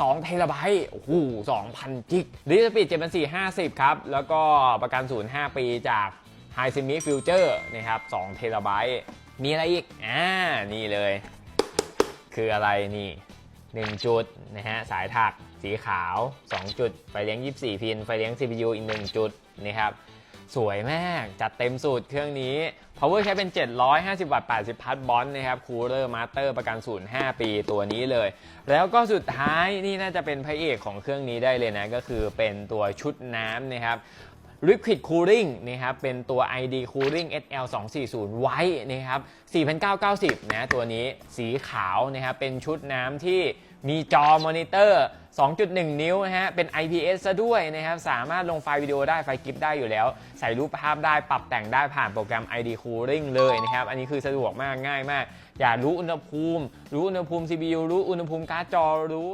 2เทราไบต์โอ้โห2,000จิกดิสปีด7450 ครับ แล้วก็ประกันศูนย์5ปีจาก High Semi Future นะครับ2เทราไบต์มีอะไรอีก อ่า นี่เลย คืออะไรนี่ 1 จุดนะฮะ สายถักสีขาว 2 จุด ไฟเลี้ยง 24 พิน ไฟเลี้ยง CPU อีก 1 จุดนะครับ สวยมาก จัดเต็มสูตรเครื่องนี้ power ใช้เป็น 750 วัตต์ 80 พัทบอลนะครับคูลเลอร์มาสเตอร์ประกันศูนย์5ปีตัวนี้เลย แล้วก็สุดท้ายนี่น่าจะเป็นพระเอกของเครื่องนี้ได้เลยนะ ก็คือเป็นตัวชุดน้ำนะครับ Liquid Cooling นะครับเป็นตัว ID Cooling SL 240ไว้นะครับ4,990นะตัวนี้สีขาวนะครับเป็นชุดน้ำที่มีจอมอนิเตอร์ 2.1 นิ้วนะฮะ เป็น IPS ซะด้วยนะครับ สามารถลงไฟล์วิดีโอได้ไฟล์กิฟได้อยู่แล้ว ใส่รูปภาพได้ ปรับแต่งได้ผ่านโปรแกรม ID Cooling เลยนะครับ อันนี้คือสะดวกมากง่ายมาก อยากรู้อุณหภูมิ รู้อุณหภูมิ CPU รู้อุณหภูมิการ์ดจอ รู้